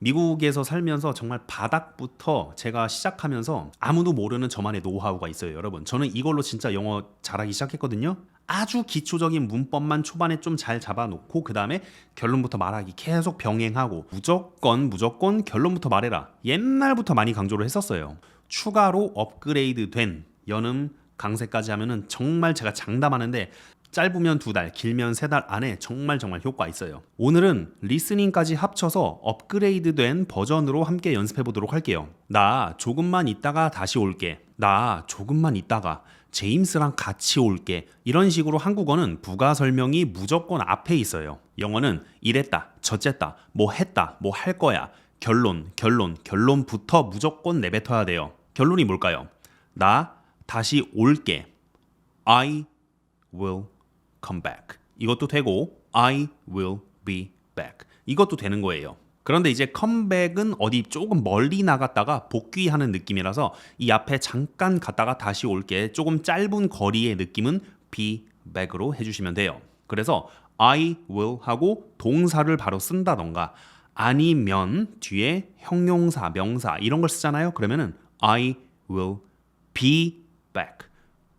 미국에서 살면서 정말 바닥부터 제가 시작하면서 아무도 모르는 저만의 노하우가 있어요, 여러분. 저는 이걸로 진짜 영어 잘하기 시작했거든요. 아주 기초적인 문법만 초반에 좀 잘 잡아놓고 그 다음에 결론부터 말하기 계속 병행하고 무조건 무조건 결론부터 말해라. 옛날부터 많이 강조를 했었어요. 추가로 업그레이드 된 연음 강세까지 하면은 정말 제가 장담하는데 짧으면 두 달, 길면 세 달 안에 정말 정말 효과 있어요. 오늘은 리스닝까지 합쳐서 업그레이드 된 버전으로 함께 연습해 보도록 할게요. 나 조금만 있다가 다시 올게. 나 조금만 있다가 제임스랑 같이 올게. 이런 식으로 한국어는 부가 설명이 무조건 앞에 있어요. 영어는 이랬다, 저쨌다, 뭐 했다, 뭐 할 거야. 결론, 결론, 결론부터 무조건 내뱉어야 돼요. 결론이 뭘까요? 나 다시 올게. I will come back. 이것도 되고 I will be back. 이것도 되는 거예요. 그런데 이제 컴백은 어디 조금 멀리 나갔다가 복귀하는 느낌이라서 이 앞에 잠깐 갔다가 다시 올게 조금 짧은 거리의 느낌은 be back으로 해주시면 돼요. 그래서 I will 하고 동사를 바로 쓴다던가 아니면 뒤에 형용사, 명사 이런 걸 쓰잖아요. 그러면은 I will be back,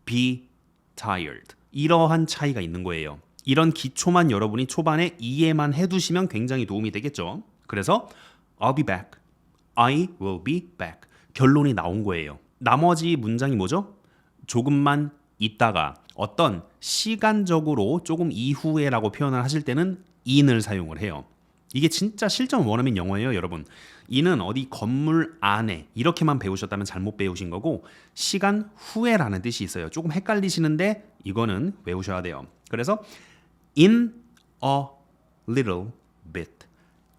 be tired. 이러한 차이가 있는 거예요. 이런 기초만 여러분이 초반에 이해만 해두시면 굉장히 도움이 되겠죠. 그래서 I'll be back, I will be back. 결론이 나온 거예요. 나머지 문장이 뭐죠? 조금만 있다가 어떤 시간적으로 조금 이후에라고 표현을 하실 때는 in을 사용을 해요. 이게 진짜 실전 원어민 영어예요, 여러분. 이는 어디 건물 안에 이렇게만 배우셨다면 잘못 배우신 거고 시간 후에라는 뜻이 있어요. 조금 헷갈리시는데 이거는 외우셔야 돼요. 그래서 in a little bit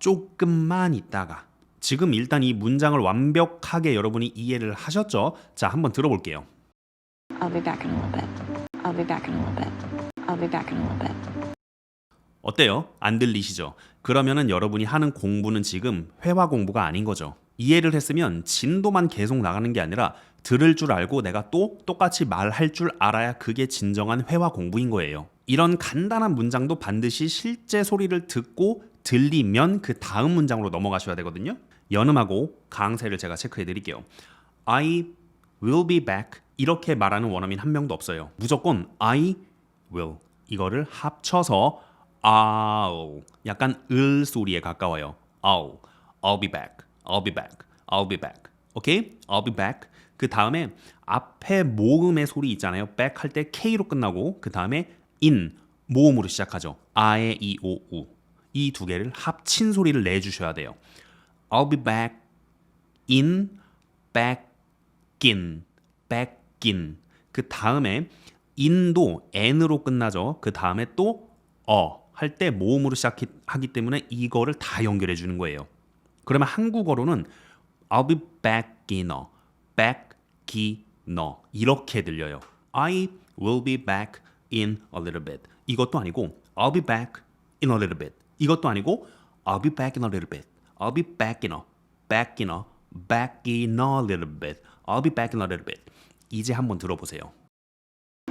조금만 있다가 지금 일단 이 문장을 완벽하게 여러분이 이해를 하셨죠? 자, 한번 들어볼게요. I'll be back in a little bit. I'll be back in a little bit. I'll be back in a little bit. 어때요? 안 들리시죠? 그러면은 여러분이 하는 공부는 지금 회화 공부가 아닌 거죠. 이해를 했으면 진도만 계속 나가는 게 아니라 들을 줄 알고 내가 또 똑같이 말할 줄 알아야 그게 진정한 회화 공부인 거예요. 이런 간단한 문장도 반드시 실제 소리를 듣고 들리면 그 다음 문장으로 넘어가셔야 되거든요. 연음하고 강세를 제가 체크해 드릴게요. I will be back 이렇게 말하는 원어민 한 명도 없어요. 무조건 I will 이거를 합쳐서 I'll 약간 을 소리에 가까워요. I'll I'll be back. I'll be back. I'll be back. 오케이? I'll be back. 그 다음에 앞에 모음의 소리 있잖아요. back 할 때 K로 끝나고 그 다음에 in 모음으로 시작하죠. 아에 이오 우. 이 두 개를 합친 소리를 내주셔야 돼요. I'll be back in back in back in 그 다음에 in도 n으로 끝나죠. 그 다음에 또 어 할 때 모음으로 시작하기 때문에 이거를 다 연결해 주는 거예요. 그러면 한국어로는 I'll be back in a back in a 이렇게 들려요. I will be back in a little bit. 이것도 아니고 I'll be back in a little bit. 이것도 아니고 I'll be back in a little bit. I'll be back in a back in a back in a little bit. I'll be back in a little bit. 이제 한번 들어보세요.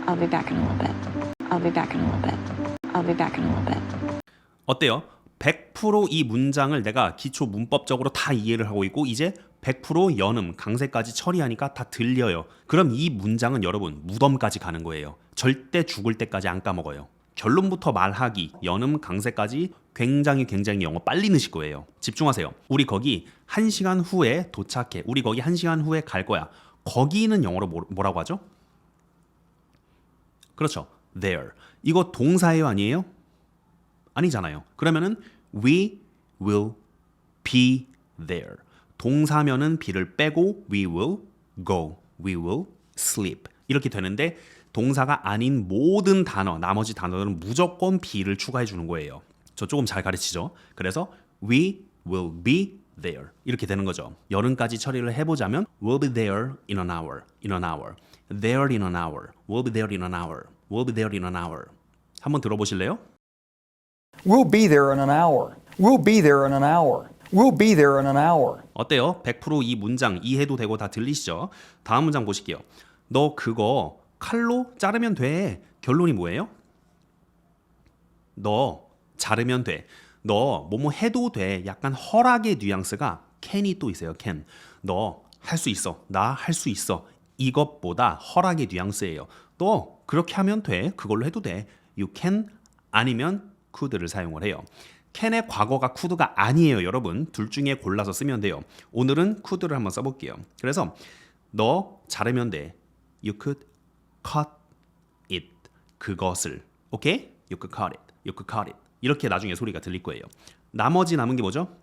I'll be back in a little bit. I'll be back in a little bit. I'll be back in a little bit. 어때요? 100%이 문장을 내가 기초 문법적으로 다 이해를 하고 있고 이제 100% 연음, 강세까지 처리하니까 다 들려요. 그럼 이 문장은 여러분 무덤까지 가는 거예요. 절대 죽을 때까지 안 까먹어요. 결론부터 말하기, 연음, 강세까지 굉장히 굉장히 영어 빨리 느실 거예요. 집중하세요. 우리 거기 1시간 후에 도착해. 우리 거기 1시간 후에 갈 거야. 거기는 영어로 뭐- 뭐라고 하죠? 그렇죠. There. 이거 동사예요, 아니에요? 아니잖아요. 그러면은 we will be there. 동사면은 be를 빼고 we will go, we will sleep 이렇게 되는데 동사가 아닌 모든 단어, 나머지 단어들은 무조건 be를 추가해 주는 거예요. 저 조금 잘 가르치죠. 그래서 we will be there 이렇게 되는 거죠. 여름까지 처리를 해보자면 we'll be there in an hour, in an hour, there in an hour, we'll be there in an hour, we'll be there in an hour. 한번 들어보실래요? We'll be there in an hour. We'll be there in an hour. We'll be there in an hour. 어때요? 100%이 문장 이해도 되고 다 들리시죠? 다음 문장 보실게요. 너 그거 칼로 자르면 돼. 결론이 뭐예요? 너 자르면 돼. 너 뭐뭐 해도 돼. 약간 허락의 뉘앙스가 can이 또 있어요. can. 너 할 수 있어. 나 할 수 있어. 이것보다 허락의 뉘앙스예요. 너 그렇게 하면 돼. 그걸로 해도 돼. You can 아니면 could를 사용을 해요. can의 과거가 could가 아니에요, 여러분. 둘 중에 골라서 쓰면 돼요. 오늘은 could를 한번 써볼게요. 그래서 너 자르면 돼. You could cut it. 그것을. 오케이? You could cut it. You could cut it. 이렇게 나중에 소리가 들릴 거예요. 나머지 남은 게 뭐죠?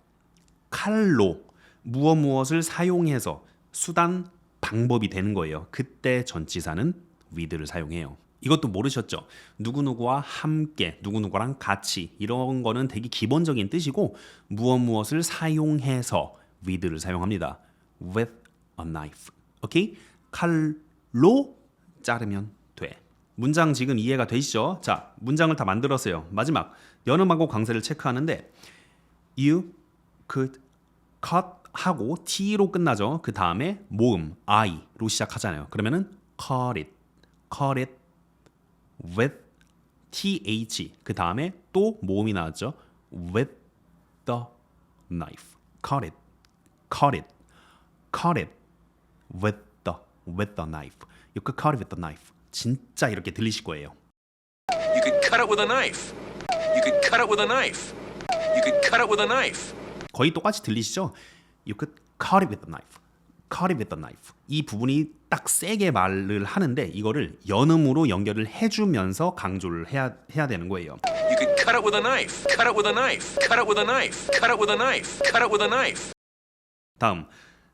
칼로 무엇 무엇을 사용해서 수단 방법이 되는 거예요. 그때 전치사는 with를 사용해요. 이것도 모르셨죠? 누구누구와 함께, 누구누구랑 같이 이런 거는 되게 기본적인 뜻이고 무엇 무엇을 사용해서 with를 사용합니다. with a knife. 오케이? 칼로 자르면 돼. 문장 지금 이해가 되시죠? 자, 문장을 다 만들었어요. 마지막 연음하고 강세를 체크하는데 you could cut 하고 t로 끝나죠. 그 다음에 모음 i로 시작하잖아요. 그러면은 cut it, cut it with th 그 다음에 또 모음이 나왔죠. with the knife, cut it, cut it, cut it with the with the knife. You could cut it with the knife. 진짜 이렇게 들리실 거예요. You could cut it with a knife. You could cut it with a knife. You could cut it with a knife. 거의 똑같이 들리시죠? You could cut it with a knife. Cut it with a knife. 이 부분이 딱 세게 말을 하는데 이거를 연음으로 연결을 해주면서 강조를 해야 해야 되는 거예요. You could cut it with a knife. Cut it with a knife. Cut it with a knife. Cut it with a knife. Cut it with a knife. 다음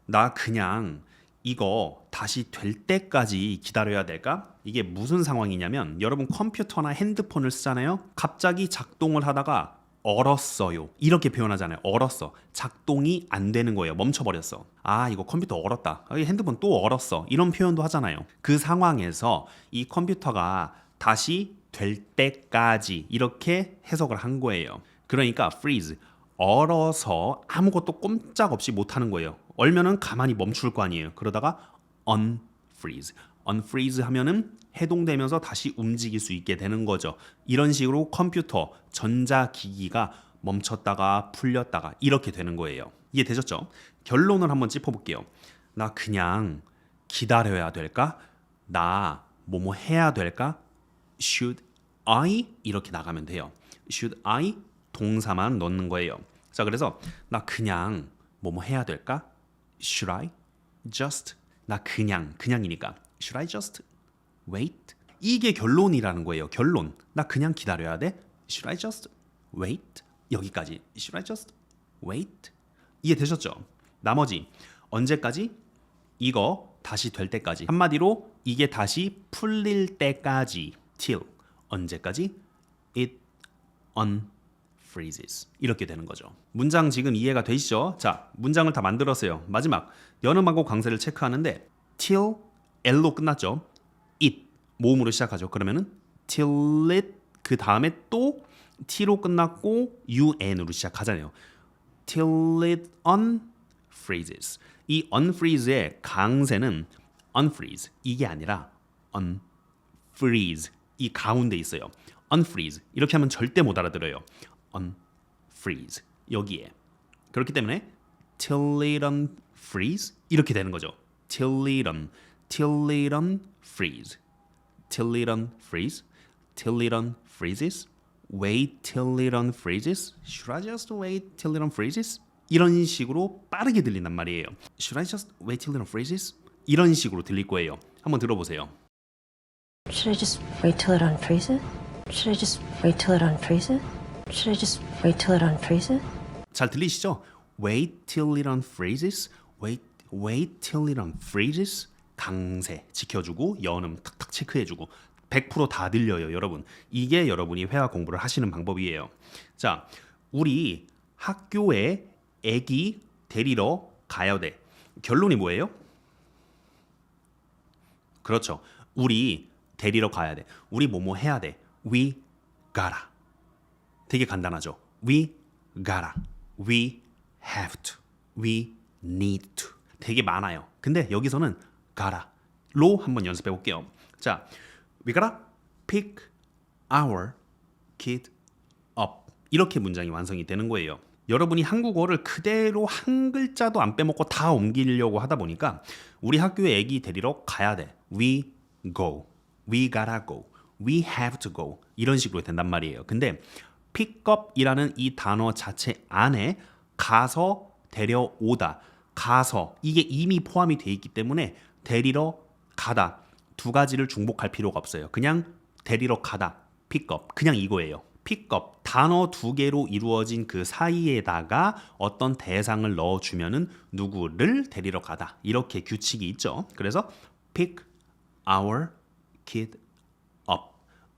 나 그냥 이거 다시 될 때까지 기다려야 될까? 이게 무슨 상황이냐면 여러분 컴퓨터나 핸드폰을 쓰잖아요. 갑자기 작동을 하다가 얼었어요. 이렇게 표현하잖아요. 얼었어. 작동이 안 되는 거예요. 멈춰버렸어. 아, 이거 컴퓨터 얼었다. 아, 이 핸드폰 또 얼었어. 이런 표현도 하잖아요. 그 상황에서 이 컴퓨터가 다시 될 때까지 이렇게 해석을 한 거예요. 그러니까 freeze 얼어서 아무것도 꼼짝없이 못 하는 거예요. 얼면은 가만히 멈출 거 아니에요. 그러다가 unfreeze. Unfreeze 하면은 해동되면서 다시 움직일 수 있게 되는 거죠. 이런 식으로 컴퓨터, 전자기기가 멈췄다가 풀렸다가 이렇게 되는 거예요. 이해되셨죠? 결론을 한번 짚어볼게요. 나 그냥 기다려야 될까? 나 뭐뭐 해야 될까? Should I 이렇게 나가면 돼요. Should I 동사만 넣는 거예요. 자, 그래서 나 그냥 뭐뭐 해야 될까? Should I just 나 그냥 그냥이니까 Should I just wait? 이게 결론이라는 거예요. 결론. 나 그냥 기다려야 돼. Should I just wait? 여기까지. Should I just wait? 이해되셨죠? 나머지 언제까지? 이거 다시 될 때까지. 한마디로 이게 다시 풀릴 때까지. till 언제까지? it unfreezes. 이렇게 되는 거죠. 문장 지금 이해가 되시죠? 자, 문장을 다 만들었어요. 마지막 연음하고 강세를 체크하는데 till l로 끝났죠. it 모음으로 시작하죠. 그러면은 till it 그 다음에 또 t로 끝났고 un으로 시작하잖아요. till it unfreezes. 이 unfreeze의 강세는 unfreeze 이게 아니라 unfreeze 이 가운데 있어요. unfreeze 이렇게 하면 절대 못 알아들어요. unfreeze 여기에 그렇기 때문에 till it unfreeze 이렇게 되는 거죠. till it unfreeze till it unfreeze till it unfreezes wait till it unfreezes should I just wait till it unfreezes 이런 식으로 빠르게 들린단 말이에요. should I just wait till it unfreezes 이런 식으로 들릴 거예요. 한번 들어보세요. Should I just wait till it unfreezes? Should I just wait till it unfreezes? Should I just wait till it unfreezes? 잘 들리시죠? Wait till it unfreezes. Wait, wait till it unfreezes. 강세 지켜주고 연음 탁탁 체크해주고 100%다 들려요, 여러분. 이게 여러분이 회화 공부를 하시는 방법이에요. 자, 우리 학교에 애기 데리러 가야 돼. 결론이 뭐예요? 그렇죠. 우리 데리러 가야 돼. 우리 뭐뭐 해야 돼. We gotta. 되게 간단하죠. We gotta. We have to. We need to. 되게 많아요. 근데 여기서는 gotta로 한번 연습해 볼게요. 자, we gotta pick our kid up. 이렇게 문장이 완성이 되는 거예요. 여러분이 한국어를 그대로 한 글자도 안 빼먹고 다 옮기려고 하다 보니까 우리 학교에 애기 데리러 가야 돼. We go. We gotta go. We have to go. 이런 식으로 된단 말이에요. 근데 pickup이라는 이 단어 자체 안에 가서 데려오다, 가서 이게 이미 포함이 돼 있기 때문에 데리러 가다 두 가지를 중복할 필요가 없어요. 그냥 데리러 가다, up 그냥 이거예요. up 단어 두 개로 이루어진 그 사이에다가 어떤 대상을 넣어주면은 누구를 데리러 가다 이렇게 규칙이 있죠. 그래서 pick our kid up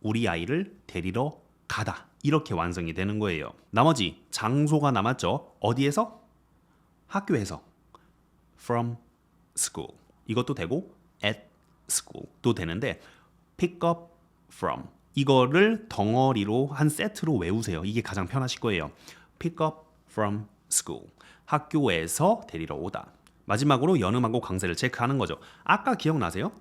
우리 아이를 데리러 가다 이렇게 완성이 되는 거예요. 나머지 장소가 남았죠. 어디에서? 학교에서 from school 이것도 되고 at school도 되는데 pick up from 이거를 덩어리로 한 세트로 외우세요. 이게 가장 편하실 거예요. pick up from school 학교에서 데리러 오다. 마지막으로 연음하고 강세를 체크하는 거죠. 아까 기억나세요?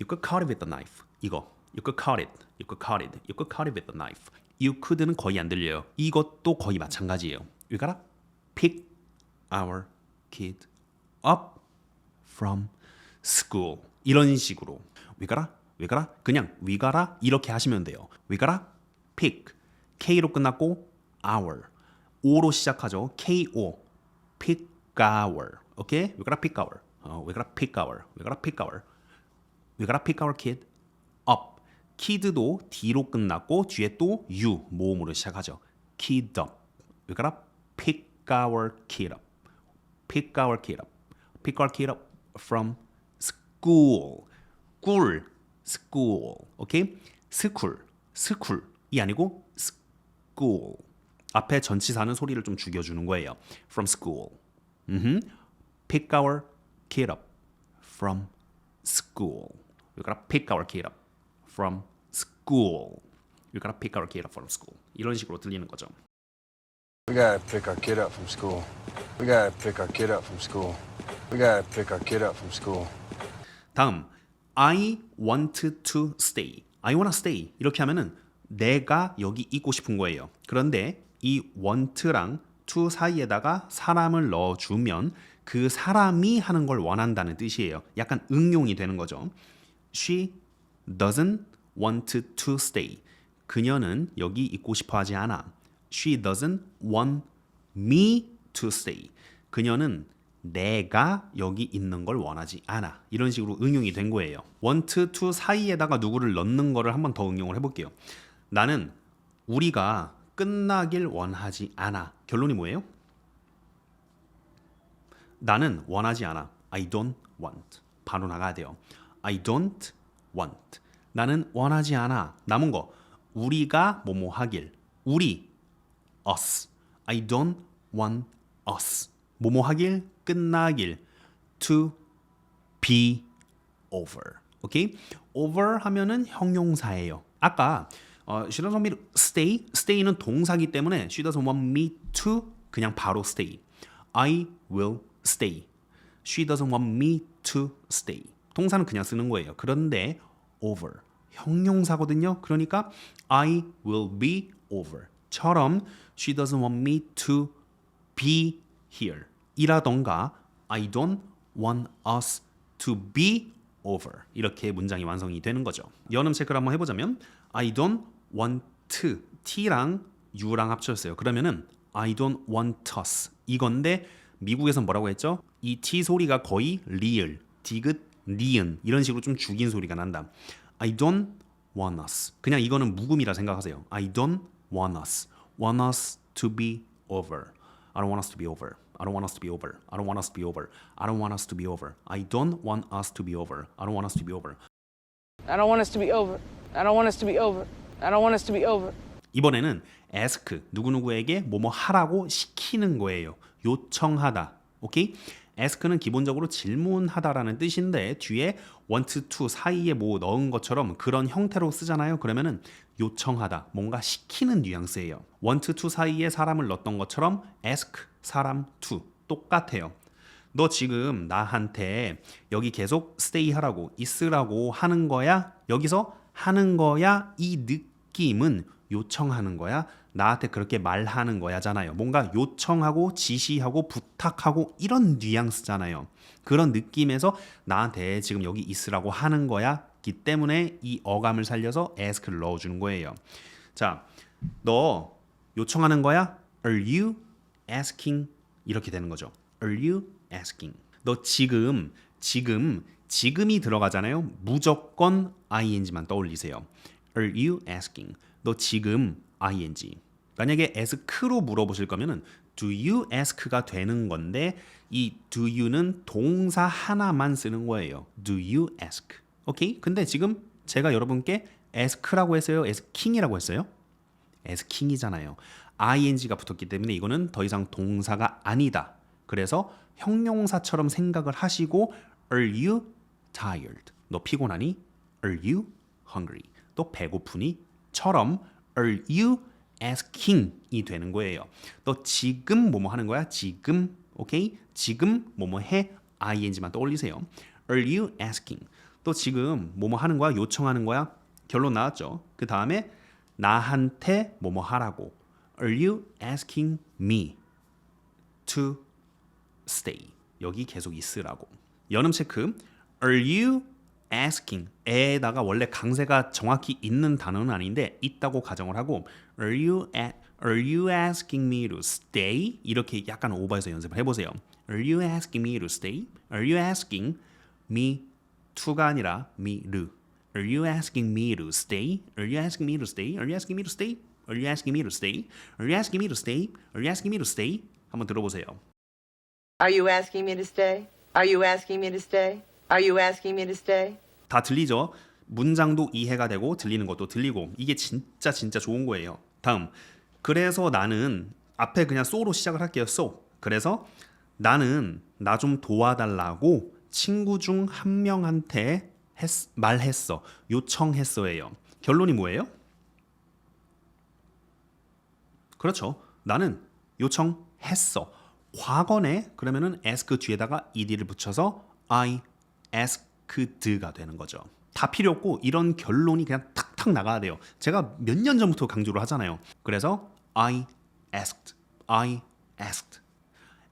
You could cut it with a knife. 이거. You could cut it. You could cut it. You could cut it with a knife. You could는 거의 안 들려요. 이것도 거의 마찬가지예요. Gotta pick our kid up from school. 이런 식으로. We gotta, 그냥 gotta 이렇게 하시면 돼요. Gotta pick. K로 끝났고 our. O로 시작하죠. K-O. pick our. 오케이? Gotta pick our. 어, gotta pick our. We gotta pick our. We gotta pick our kid up. kid도 d로 끝났고 뒤에 또 u 모음으로 시작하죠. kid up. Gotta pick our kid up. Pick our kid up. Pick our kid up from school. 꿀, school. 오케이? school, school이 아니고 school. 앞에 전치사는 소리를 좀 죽여주는 거예요. From school. 음흠. Pick our kid up from school. Gotta pick our kid up from school. Gotta pick our kid up from school. 이런 식으로 들리는 거죠. We gotta pick our kid up from school. We gotta pick our kid up from school. We gotta pick our kid up from school. 다음 I want to stay. I wanna stay. 이렇게 하면은 내가 여기 있고 싶은 거예요. 그런데 이 want랑 to 사이에다가 사람을 넣어 주면 그 사람이 하는 걸 원한다는 뜻이에요. 약간 응용이 되는 거죠. She doesn't want to stay. 그녀는 여기 있고 싶어 하지 않아. She doesn't want me to stay. 그녀는 내가 여기 있는 걸 원하지 않아. 이런 식으로 응용이 된 거예요. want to 사이에다가 누구를 넣는 거를 한번 더 응용을 해볼게요. 나는 우리가 끝나길 원하지 않아. 결론이 뭐예요? 나는 원하지 않아. I don't want. 바로 나가야 돼요. I don't want. 나는 원하지 않아. 남은 거 우리가 뭐뭐 하길. 우리 us. I don't want us. 뭐뭐 하길 끝나길 to be over. 오케이? over 하면은 형용사예요. 아까 어, she doesn't want me to stay. stay는 동사기 때문에 she doesn't want me to 그냥 바로 stay. I will stay. She doesn't want me to stay. 동사는 그냥 쓰는 거예요. 그런데 over 형용사거든요. 그러니까 I will be over. 처럼 she doesn't want me to be here. 이라던가 I don't want us to be over. 이렇게 문장이 완성이 되는 거죠. 연음 체크를 한번 해보자면 I don't want to T랑 U랑 합쳤어요. 그러면은 I don't want us 이건데 미국에선 뭐라고 했죠? 이 T 소리가 거의 리을, 디귿, 니은 이런 식으로 좀 죽인 소리가 난다. I don't want us. 그냥 이거는 묵음이라 생각하세요. I don't want us. Want us to be over. I don't want us to be over. I don't want us to be over. I don't want us to be over. I don't want us to be over. I don't want us to be over. I don't want us to be over. I don't want us to be over. I don't want us to be over. I don't want us to be over. 이번에는 ask 누구누구에게 뭐뭐 하라고 시키는 거예요. 요청하다. 오케이? ask는 기본적으로 질문하다라는 뜻인데 뒤에 want to 사이에 뭐 넣은 것처럼 그런 형태로 쓰잖아요. 그러면은 요청하다, 뭔가 시키는 뉘앙스예요. want to 사이에 사람을 넣었던 것처럼 ask 사람 to 똑같아요. 너 지금 나한테 여기 계속 stay 하라고 있으라고 하는 거야? 여기서 하는 거야? 이 느낌은 요청하는 거야? 나한테 그렇게 말하는 거야잖아요. 뭔가 요청하고 지시하고 부탁하고 이런 뉘앙스잖아요. 그런 느낌에서 나한테 지금 여기 있으라고 하는 거야 기 때문에 이 어감을 살려서 ask를 넣어주는 거예요. 자, 너 요청하는 거야? Are you asking? 이렇게 되는 거죠. Are you asking? 너 지금 지금 지금이 들어가잖아요. 무조건 ing만 떠올리세요. Are you asking? 너 지금 ing. 만약에 ask로 물어보실 거면은 do you ask가 되는 건데 이 do you는 동사 하나만 쓰는 거예요. do you ask. 오케이? 근데 지금 제가 여러분께 ask라고 했어요. asking이라고 했어요. asking이잖아요. ing가 붙었기 때문에 이거는 더 이상 동사가 아니다. 그래서 형용사처럼 생각을 하시고 are you tired? 너 피곤하니? are you hungry? 또 배고프니? 처럼 are you asking이 되는 거예요. 너 지금 뭐뭐 하는 거야? 지금 오케이? 지금 뭐뭐 해? ing만 떠올리세요. are you asking? 또 지금 뭐뭐 하는 거야? 요청하는 거야? 결론 나왔죠. 그 다음에 나한테 뭐뭐 하라고. Are you asking me to stay? 여기 계속 있으라고. 연음 체크. Are you asking? 에다가 원래 강세가 정확히 있는 단어는 아닌데 있다고 가정을 하고 Are you a, Are you asking me to stay? 이렇게 약간 오버해서 연습을 해보세요. Are you asking me to stay? Are you asking me to가 아니라 me를 Are you asking me to stay? Are you asking me to stay? Are you asking me to stay? Are you asking me to stay? Are you asking me to stay? Are you asking me to stay? 한번 들어보세요. Are you asking me to stay? Are you asking me to stay? Are you asking me to stay? 다 들리죠? 문장도 이해가 되고 들리는 것도 들리고 이게 진짜 진짜 좋은 거예요. 다음. 그래서 나는 앞에 그냥 so로 시작을 할게요. so. 그래서 나는 나 좀 도와달라고 친구 중 한 명한테 했- 말했어. 요청했어예요. 결론이 뭐예요? 그렇죠. 나는 요청했어. 과거네 그러면은 ask 뒤에다가 ed를 붙여서 I asked가 되는 거죠. 다 필요 없고 이런 결론이 그냥 탁탁 나가야 돼요. 제가 몇 년 전부터 강조를 하잖아요. 그래서 I asked, I asked,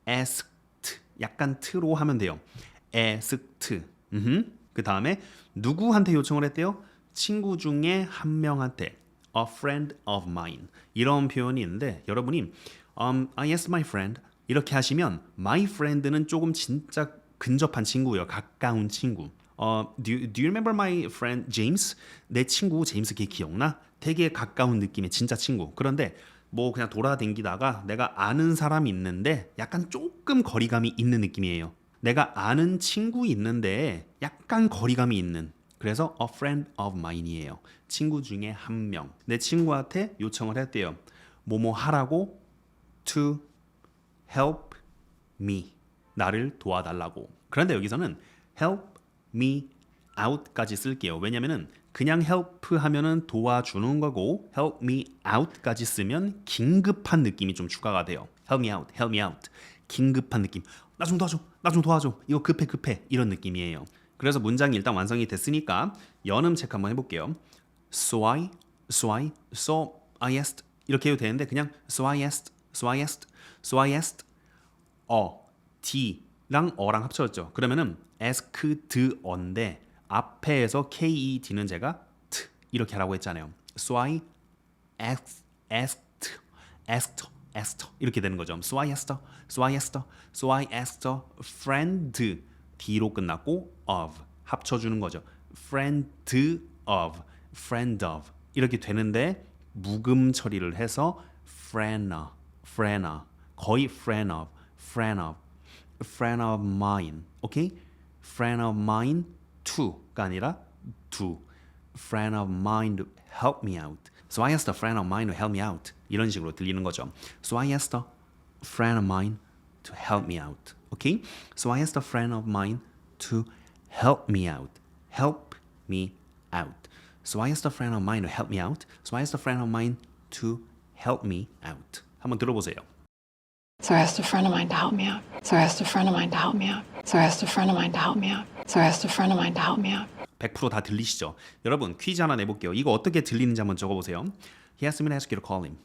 asked 약간 트로 하면 돼요. asked. 그 다음에 누구한테 요청을 했대요? 친구 중에 한 명한테 a friend of mine 이런 표현이 있는데 여러분이 um, I asked my friend 이렇게 하시면 my friend는 조금 진짜 근접한 친구예요. 가까운 친구. 어, do, do you remember my friend James? 내 친구 제임스 걔 기억나? 되게 가까운 느낌의 진짜 친구. 그런데 뭐 그냥 돌아다니다가 내가 아는 사람이 있는데 약간 조금 거리감이 있는 느낌이에요. 내가 아는 친구 있는데 약간 거리감이 있는 그래서 a friend of mine이에요. 친구 중에 한 명. 내 친구한테 요청을 했대요. 뭐뭐 하라고 to help me. 나를 도와달라고. 그런데 여기서는 help me out까지 쓸게요. 왜냐면은 그냥 help 하면은 도와주는 거고 help me out까지 쓰면 긴급한 느낌이 좀 추가가 돼요. help me out, help me out. 긴급한 느낌. 나 좀 도와줘. 나 좀 도와줘. 이거 급해 급해. 이런 느낌이에요. 그래서 문장이 일단 완성이 됐으니까 연음 체크 한번 해 볼게요. So I, so I, so I asked 이렇게 해도 되는데 그냥 so I asked, so I asked, so I asked 어, D 랑 어랑 합쳐졌죠. 그러면은 asked,어인데 앞에서 K-E-D는 제가 T 이렇게 하라고 했잖아요. I asked, asked, asked, asked 이렇게 되는 거죠. I I asked, so I asked a friend D로 끝났고 of 합쳐주는 거죠. friend of, friend of 이렇게 되는데 묵음 처리를 해서 friend, friend, 거의 friend of, friend of, friend of mine, 오케이? friend of mine to가 아니라 to, friend of mine to help me out. So I asked a friend of mine to help me out. 이런 식으로 들리는 거죠. So I asked a friend of mine to help me out. Okay? So I asked a friend of mine to help me out. Help me out. So I asked a friend of mine to help me out. So I asked a friend of mine to help me out. 한번 들어보세요. So I asked a friend of mine to help me out. So I asked a friend of mine to help me out. So I asked a friend of mine to help me out. So I asked a friend of mine to help me out. 100%다 들리시죠? 여러분 퀴즈 하나 내볼게요. 이거 어떻게 들리는지 한번 적어보세요. He asked me to ask you to call him.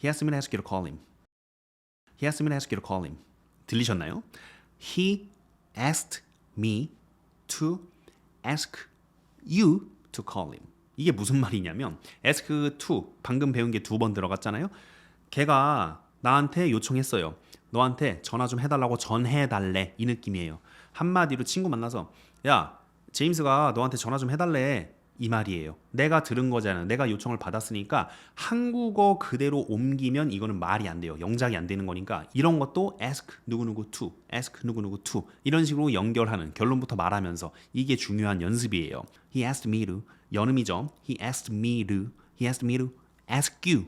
He asked me to ask you to call him. He asked me to ask you to call him. 들리셨나요? He asked me to ask you to call him. 이게 무슨 말이냐면 ask to 방금 배운 게 두 번 들어갔잖아요. 걔가 나한테 요청했어요. 너한테 전화 좀 해달라고 전해달래 이 느낌이에요. 한마디로 친구 만나서 야 제임스가 너한테 전화 좀 해달래 이 말이에요. 내가 들은 거잖아요. 내가 요청을 받았으니까 한국어 그대로 옮기면 이거는 말이 안 돼요. 영작이 안 되는 거니까 이런 것도 ask 누구누구 to, ask 누구누구 to 이런 식으로 연결하는 결론부터 말하면서 이게 중요한 연습이에요. He asked me to 연음이죠. He asked me to, he asked me to ask you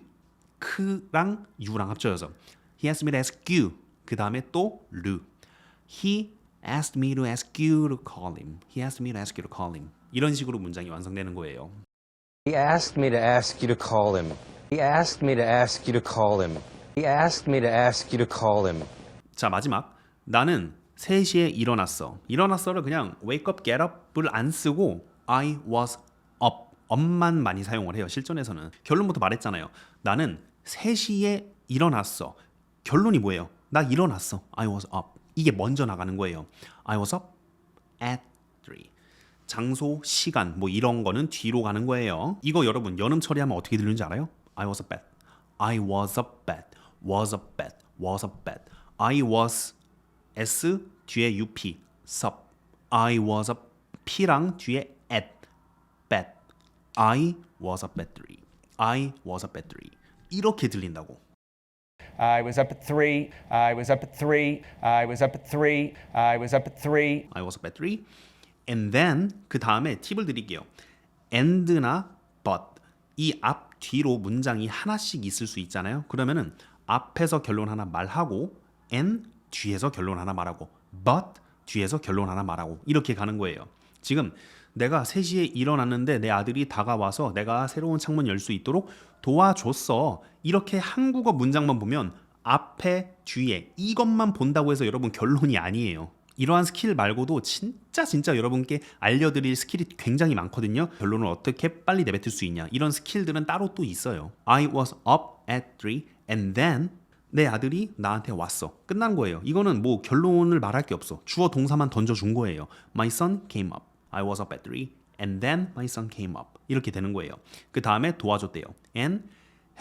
크랑 you랑 합쳐져서 He asked me to ask you 그 다음에 또르 He asked me to ask you to call him. He asked me to ask you to call him. 이런 식으로 문장이 완성되는 거예요. He asked me to ask you to call him. He asked me to ask you to call him. He asked me to ask you to call him. 자 마지막 나는 3시에 일어났어. 일어났어를 그냥 wake up, get up을 안 쓰고 I was up up만 많이 사용을 해요. 실전에서는 결론부터 말했잖아요. 나는 3시에 일어났어. 결론이 뭐예요? 나 일어났어. I was up. 이게 먼저 나가는 거예요. I was up at 3. 장소, 시간 뭐 이런 거는 뒤로 가는 거예요. 이거 여러분 연음 처리하면 어떻게 들리는지 알아요? I was a bat. I was a bat. was a bat. was a bat. I was S 뒤에 UP sup. I was a P랑 뒤에 at bat. I was a battery. I was a battery. 이렇게 들린다고. I was up at three. I was up at three. I was up at three. I was up at three. I was a battery. And then 그 다음에 팁을 드릴게요. and나 but 이 앞 뒤로 문장이 하나씩 있을 수 있잖아요. 그러면은 앞에서 결론 하나 말하고 and 뒤에서 결론 하나 말하고 but 뒤에서 결론 하나 말하고 이렇게 가는 거예요. 지금 내가 3시에 일어났는데 내 아들이 다가와서 내가 새로운 창문 열 수 있도록 도와줬어. 이렇게 한국어 문장만 보면 앞에 뒤에 이것만 본다고 해서 여러분 결론이 아니에요. 이러한 스킬 말고도 진짜 진짜 여러분께 알려드릴 스킬이 굉장히 많거든요. 결론을 어떻게 빨리 내뱉을 수 있냐. 이런 스킬들은 따로 또 있어요. I was up at 3 and then 내 아들이 나한테 왔어. 끝난 거예요. 이거는 뭐 결론을 말할 게 없어. 주어 동사만 던져준 거예요. My son came up. I was up at 3 and then my son came up. 이렇게 되는 거예요. 그 다음에 도와줬대요. And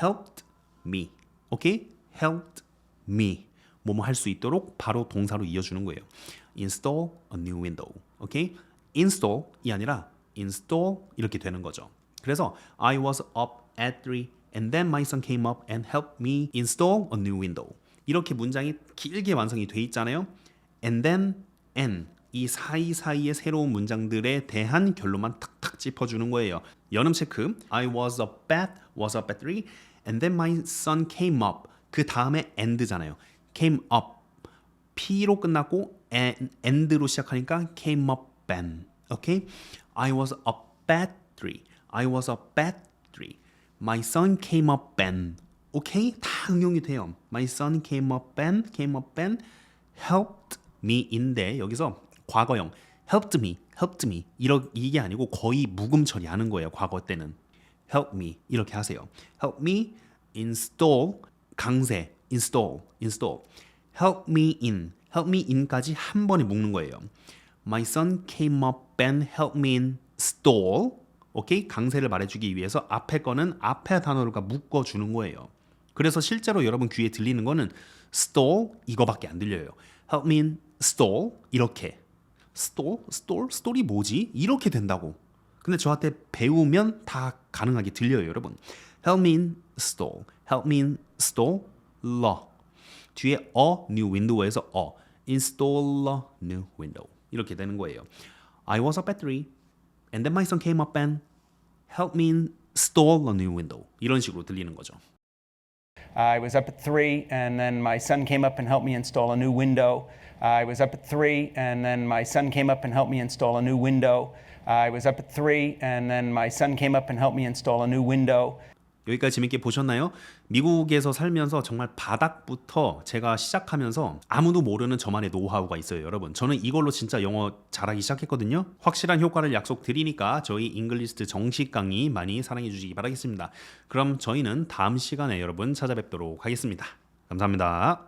helped me. 오케이? helped me. 뭐뭐 할 수 있도록 바로 동사로 이어주는 거예요. install a new window. 오케이? install이 아니라 install 이렇게 되는 거죠. 그래서 I was up at 3 and then my son came up and helped me install a new window. 이렇게 문장이 길게 완성이 돼 있잖아요. and then and 이 사이사이의 새로운 문장들에 대한 결론만 탁탁 짚어주는 거예요. 연음 체크. I was up at was up at 3 and then my son came up. 그 다음에 and잖아요. came up. P로 끝났고 and로 시작하니까 came up and. 오케이? I was up at 3. I was up at 3. My son came up and. 오케이? 다 응용이 돼요. My son came up and came up and helped me인데 여기서 과거형 helped me, helped me 이러, 이게 아니고 거의 묵음 처리하는 거예요. 과거 때는 help me 이렇게 하세요. help me install 강세 install install help me in help me in까지 한 번에 묶는 거예요. My son came up and helped me install 오케이 강세를 말해주기 위해서 앞에 거는 앞에 단어가 묶어주는 거예요. 그래서 실제로 여러분 귀에 들리는 거는 stole 이거밖에 안 들려요. help me install 이렇게 stole store story 뭐지 이렇게 된다고. 근데 저한테 배우면 다 가능하게 들려요, 여러분. help me install, help me install law 뒤에 a new window에서 a install a new window 이렇게 되는 거예요. I was at 3 and then my son came up and helped me install a new window 이런 식으로 들리는 거죠. I was up at three, and then my son came up and helped me install a new window. I was up at three, and then my son came up and helped me install a new window. I was up at three, and then my son came up and helped me install a new window. 여기까지 재밌게 보셨나요? 미국에서 살면서 정말 바닥부터 제가 시작하면서 아무도 모르는 저만의 노하우가 있어요, 여러분. 저는 이걸로 진짜 영어 잘하기 시작했거든요. 확실한 효과를 약속드리니까 저희 잉글리스트 정식 강의 많이 사랑해 주시기 바라겠습니다. 그럼 저희는 다음 시간에 여러분 찾아뵙도록 하겠습니다. 감사합니다.